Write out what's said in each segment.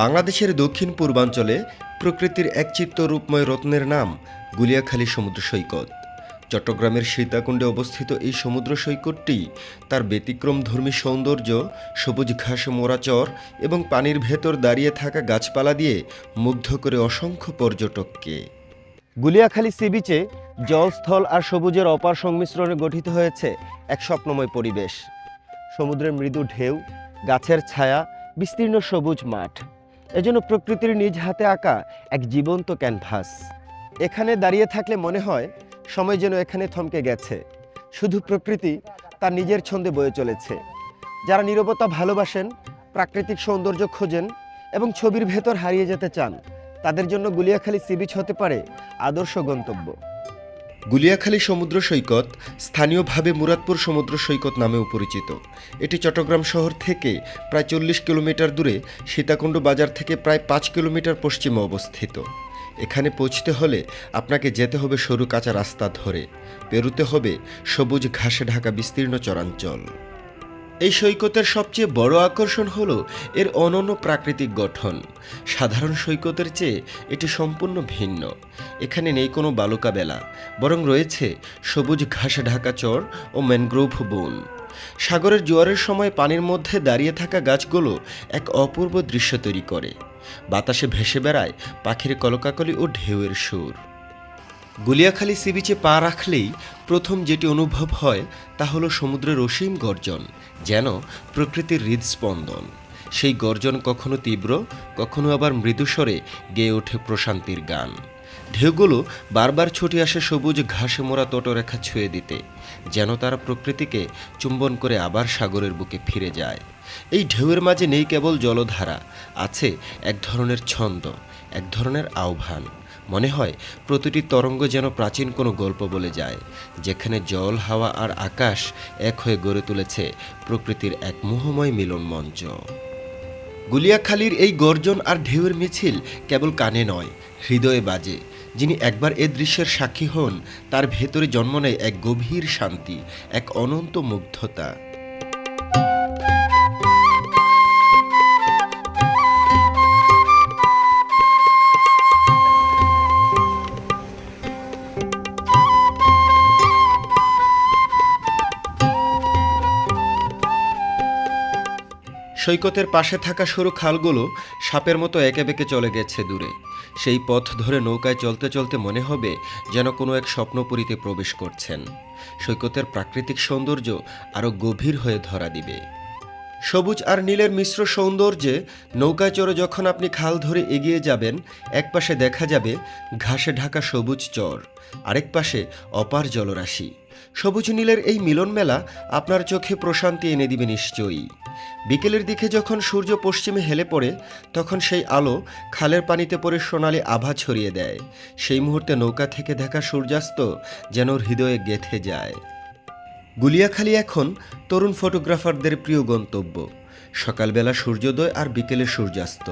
বাংলাদেশের দক্ষিণ পূর্বাঞ্চলে প্রকৃতির এক চিত্ত রূপময় রত্নের নাম গুলিয়াখালী সমুদ্র সৈকত। চট্টগ্রামের সীতাকুণ্ডে অবস্থিত এই সমুদ্র সৈকতটি তার ব্যতিক্রমধর্মী সৌন্দর্য, সবুজ ঘাস মোড়া চর এবং পানির ভেতর দাঁড়িয়ে থাকা গাছপালা দিয়ে মুগ্ধ করে অসংখ্য পর্যটককে। গুলিয়াখালী সি বিচে জলস্থল আর সবুজের অপার সংমিশ্রণে গঠিত হয়েছে এক স্বপ্নময় পরিবেশ। সমুদ্রের মৃদু ঢেউ, গাছের ছায়া, বিস্তীর্ণ সবুজ মাঠ। এজন্য প্রকৃতির নিজ হাতে আঁকা এক জীবন্ত ক্যানভাস। এখানে দাঁড়িয়ে থাকলে মনে হয় সময় যেন এখানে থমকে গেছে। শুধু প্রকৃতি, তার নিজের ছন্দে বয়ে চলেছে। যারা নীরবতা ভালোবাসেন, প্রাকৃতিক সৌন্দর্য খোঁজেন এবং ছবির ভেতর হারিয়ে যেতে চান, তাদের জন্য গুলিয়াখালী সি বিচ হতে পারে আদর্শ গন্তব্য। গুলিয়াখালী সমুদ্র সৈকত স্থানীয়ভাবে মুরাদপুর সমুদ্র সৈকত নামেও পরিচিত। এটি চট্টগ্রাম শহর থেকে প্রায় চল্লিশ কিলোমিটার দূরে সীতাকুণ্ড বাজার থেকে প্রায় পাঁচ কিলোমিটার পশ্চিমে অবস্থিত। এখানে পৌঁছতে হলে আপনাকে যেতে হবে সরু কাঁচা রাস্তা ধরে। পেরুতে হবে সবুজ ঘাসে ঢাকা বিস্তীর্ণ চরাঞ্চল। এই সৈকতের সবচেয়ে বড় আকর্ষণ হলো এর অনন্য প্রাকৃতিক গঠন। সাধারণ সৈকতের চেয়ে এটি সম্পূর্ণ ভিন্ন। এখানে নেই কোনো বালুকা বেলা বরং রয়েছে সবুজ ঘাসে ঢাকা চর ও ম্যানগ্রোভ বন। সাগরের জোয়ারের সময় পানির মধ্যে দাঁড়িয়ে থাকা গাছগুলো এক অপূর্ব দৃশ্য তৈরি করে। বাতাসে ভেসে বেড়ায় পাখির কলকাকলি ও ঢেউয়ের সুর। গুলিয়াখালী সিবিচে পা রাখলেই প্রথম যেটি অনুভব হয় তা হলো সমুদ্রের অসীম গর্জন, যেন প্রকৃতির হৃদস্পন্দন। সেই গর্জন কখনো তীব্র, কখনো আবার মৃদুস্বরে গেয়ে ওঠে প্রশান্তির গান। ঢেউগুলো বারবার ছুটে আসে সবুজ ঘাসে মোড়া তটরেখা ছুঁয়ে দিতে, যেন তারা প্রকৃতিকে চুম্বন করে আবার সাগরের বুকে ফিরে যায়। এই ঢেউয়ের মাঝে নেই কেবল জলধারা, আছে এক ধরনের ছন্দ, এক ধরনের আহ্বান। মনে হয় প্রতিটি তরঙ্গ যেন প্রাচীন কোনো গল্প বলে যায়, যেখানে জল, হাওয়া আর আকাশ এক হয়ে গড়ে তুলেছে প্রকৃতির এক মোহময় মিলন মঞ্চ। গুলিয়াখালীর এই গর্জন আর ঢেউয়ের মিছিল কেবল কানে নয়, হৃদয়ে বাজে। যিনি একবার এ দৃশ্যের সাক্ষী হন, তার ভেতরে জন্ম নেয় এক গভীর শান্তি, এক অনন্ত মুগ্ধতা। সৈকতের পাশে থাকা সরু খালগুলো সাপের মতো একে বেঁকে চলে গেছে দূরে। সেই পথ ধরে নৌকায় চলতে চলতে মনে হবে যেন কোনো এক স্বপ্নপুরীতে প্রবেশ করছেন। সৈকতের প্রাকৃতিক সৌন্দর্য আরও গভীর হয়ে ধরা দিবে। সবুজ আর নীলের মিশ্র সৌন্দর্যে নৌকায় চড়ে যখন আপনি খাল ধরে এগিয়ে যাবেন, এক পাশে দেখা যাবে ঘাসে ঢাকা সবুজ চর, আরেক পাশে অপার জলরাশি। সবুজ নীলের এই মিলন মেলা আপনার চোখে প্রশান্তি এনে দিবে নিশ্চয়ই। বিকেলের দিকে যখন সূর্য পশ্চিমে হেলে পড়ে, তখন সেই আলো খালের পানিতে পড়ে সোনালি আভা ছড়িয়ে দেয়। সেই মুহূর্তে নৌকা থেকে দেখা সূর্যাস্ত যেন হৃদয়ে গেথে যায়। গুলিয়াখালী এখন তরুণ ফটোগ্রাফারদের প্রিয় গন্তব্য। সকালবেলা সূর্যোদয় আর বিকেলে সূর্যাস্ত।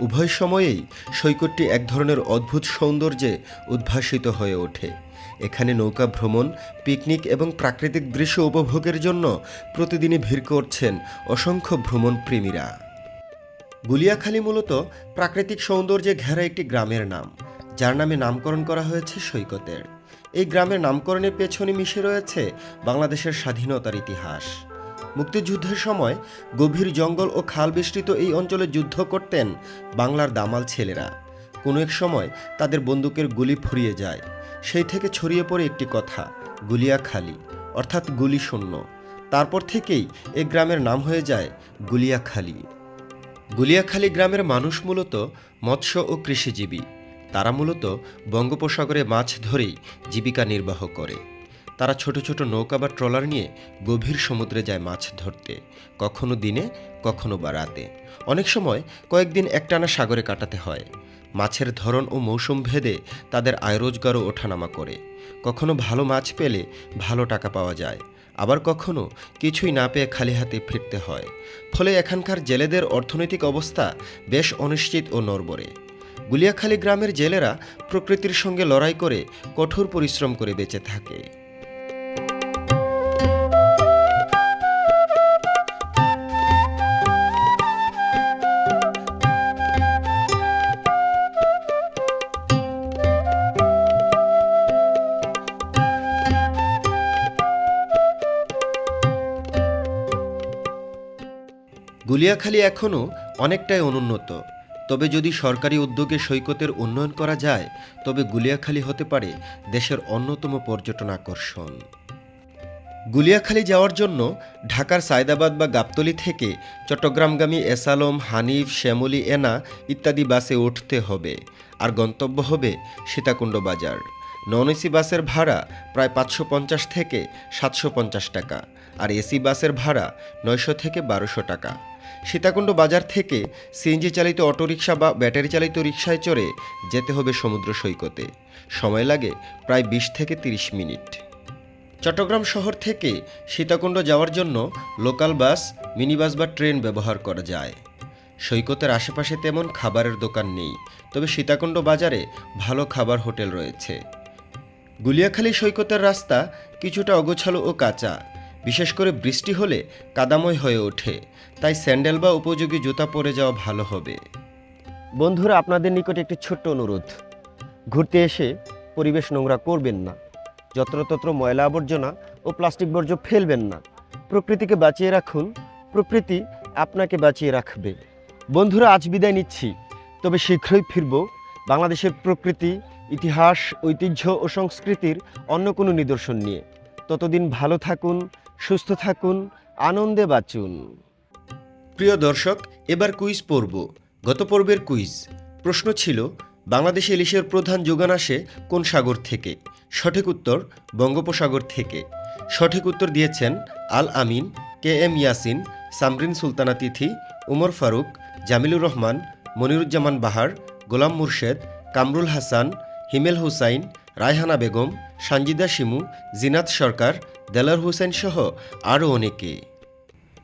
উভয় সময়েই সৈকতটি এক ধরনের অদ্ভুত সৌন্দর্যে উদ্ভাসিত হয়ে ওঠে। এখানে নৌকা ভ্রমণ, পিকনিক এবং প্রাকৃতিক দৃশ্য উপভোগের জন্য প্রতিদিনই ভিড় করছেন অসংখ্য ভ্রমণ প্রেমীরা। গুলিয়াখালী মূলত প্রাকৃতিক সৌন্দর্যে ঘেরা একটি গ্রামের নাম। যার নামে নামকরণ করা হয়েছে সৈকতের। এই গ্রামের নামকরণের পেছনে মিশে রয়েছে বাংলাদেশের স্বাধীনতার ইতিহাস। মুক্তিযুদ্ধের সময় গভীর জঙ্গল ও খাল বেষ্টিত এই অঞ্চলে যুদ্ধ করতেন বাংলার দামাল ছেলেরা। কোনো এক সময় তাদের বন্দুকের গুলি ফুরিয়ে যায়। সেই থেকে ছড়িয়ে পড়ে একটি কথা গুলিয়াখালী অর্থাৎ গুলি শূন্য। তারপর থেকেই এই গ্রামের নাম হয়ে যায় গুলিয়াখালী গুলিয়াখালী গ্রামের মানুষ মূলত মৎস্য ও কৃষিজীবী। তারা মূলত বঙ্গোপসাগরে মাছ ধরেই জীবিকা নির্বাহ করে। তারা ছোট ছোট নৌকা বা ট্রলার নিয়ে গভীর সমুদ্রে যায় মাছ ধরতে, কখনো দিনে, কখনো বা রাতে। অনেক সময় কয়েকদিন একটানা সাগরে কাটাতে হয়। মাছের ধরন ও মৌসুম ভেদে তাদের আয় রোজগারও ওঠানামা করে। কখনো ভালো মাছ পেলে ভালো টাকা পাওয়া যায়, আবার কখনো কিছুই না পেয়ে খালি হাতে ফিরতে হয়। ফলে এখানকার জেলেদের অর্থনৈতিক অবস্থা বেশ অনিশ্চিত ও নড়বড়ে। গুলিয়াখালী গ্রামের জেলেরা প্রকৃতির সঙ্গে লড়াই করে কঠোর পরিশ্রম করে বেঁচে থাকে। গুলিয়াখালী এখনও অনেকটাই অনুন্নত। তবে যদি সরকারি উদ্যোগে সৈকতের উন্নয়ন করা যায়, তবে গুলিয়াখালী হতে পারে দেশের অন্যতম পর্যটন আকর্ষণ। গুলিয়াখালী যাওয়ার জন্য ঢাকার সায়দাবাদ বা গাবতলি থেকে চট্টগ্রামগামী এসালম, হানিফ, শ্যামলী, এনা ইত্যাদি বাসে উঠতে হবে। আর গন্তব্য হবে সীতাকুণ্ড বাজার। নন এসি বাসের ভাড়া প্রায় পাঁচশো পঞ্চাশ থেকে সাতশো পঞ্চাশ টাকা, আর এসি বাসের ভাড়া নয়শো থেকে বারোশো টাকা। সীতাকুণ্ড বাজার থেকে সিএনজি চালিত অটোরিকশা বা ব্যাটারি চালিত রিকশায় চড়ে যেতে হবে সমুদ্র সৈকতে। সময় লাগে প্রায় বিশ থেকে তিরিশ মিনিট। চট্টগ্রাম শহর থেকে সীতাকুণ্ড যাওয়ার জন্য লোকাল বাস মিনি বাস বা ট্রেন ব্যবহার করা যায়। সৈকতের আশেপাশে তেমন খাবারের দোকান নেই, তবে সীতাকুণ্ড বাজারে ভালো খাবার হোটেল রয়েছে। গুলিয়াখালী সৈকতের রাস্তা কিছুটা অগোছালো ও কাঁচা বিশেষ করে বৃষ্টি হলে কাদাময় হয়ে ওঠে, তাই স্যান্ডেল বা উপযোগী জুতা পরে যাওয়া ভালো হবে। বন্ধুরা, আপনাদের নিকট একটি ছোট্ট অনুরোধ। ঘুরতে এসে পরিবেশ নোংরা করবেন না, যত্রতত্র ময়লা আবর্জনা ও প্লাস্টিক বর্জ্য ফেলবেন না। প্রকৃতিকে বাঁচিয়ে রাখুন, প্রকৃতি আপনাকে বাঁচিয়ে রাখবে। বন্ধুরা, আজ বিদায় নিচ্ছি, তবে শীঘ্রই ফিরব বাংলাদেশের প্রকৃতি, ইতিহাস, ঐতিহ্য ও সংস্কৃতির অন্য কোনো নিদর্শন নিয়ে। ততদিন ভালো থাকুন সুস্থ থাকুন, আনন্দে বাঁচুন। প্রিয় দর্শক, এবার কুইজ পড়ব গত পর্বের কুইজ। প্রশ্ন ছিল, বাংলাদেশে ইলিশের প্রধান যোগান আসে কোন সাগর থেকে? সঠিক উত্তর, বঙ্গোপসাগর থেকে। সঠিক উত্তর দিয়েছেন আল আমিন, কে এম ইয়াসিন, সামরিন সুলতানা তিথি, উমর ফারুক, জামিলুর রহমান, মনিরুজ্জামান বাহার, গোলাম মুর্শেদ, কামরুল হাসান, হিমেল হুসাইন, রায়হানা বেগম সানজিদা শিমু, জিনাত সরকার, দেলার হোসেন সহ আরও অনেকে।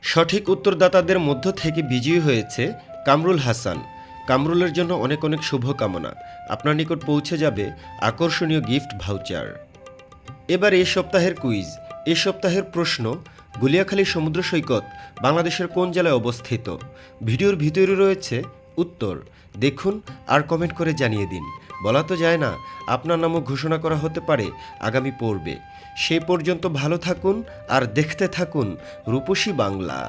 সঠিক উত্তরদাতাদের মধ্য থেকে বিজয়ী হয়েছে কামরুল হাসান। কামরুলের জন্য অনেক অনেক শুভকামনা। আপনার নিকট পৌঁছে যাবে আকর্ষণীয় গিফট ভাউচার। এবার এই সপ্তাহের কুইজ। এ সপ্তাহের প্রশ্ন, গুলিয়াখালী সমুদ্র সৈকত বাংলাদেশের কোন জেলায় অবস্থিত? ভিডিওর ভিতরে রয়েছে উত্তর। দেখুন আর কমেন্ট করে জানিয়ে দিন। বলা তো যায় না, আপনার নামও ঘোষণা করা হতে পারে আগামী পর্বে। সে পর্যন্ত ভালো থাকুন আর দেখতে থাকুন রূপসী বাংলা।